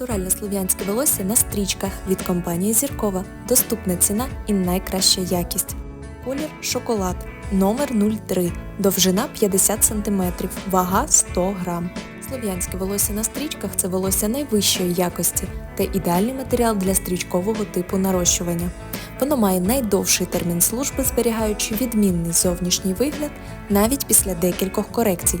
Натуральне слов'янське волосся на стрічках від компанії Зіркова. Доступна ціна і найкраща якість. Колір шоколад. Номер 03. Довжина 50 см. Вага 100 грам. Слов'янське волосся на стрічках це волосся найвищої якості та ідеальний матеріал для стрічкового типу нарощування. Воно має найдовший термін служби, зберігаючи відмінний зовнішній вигляд навіть після декількох корекцій.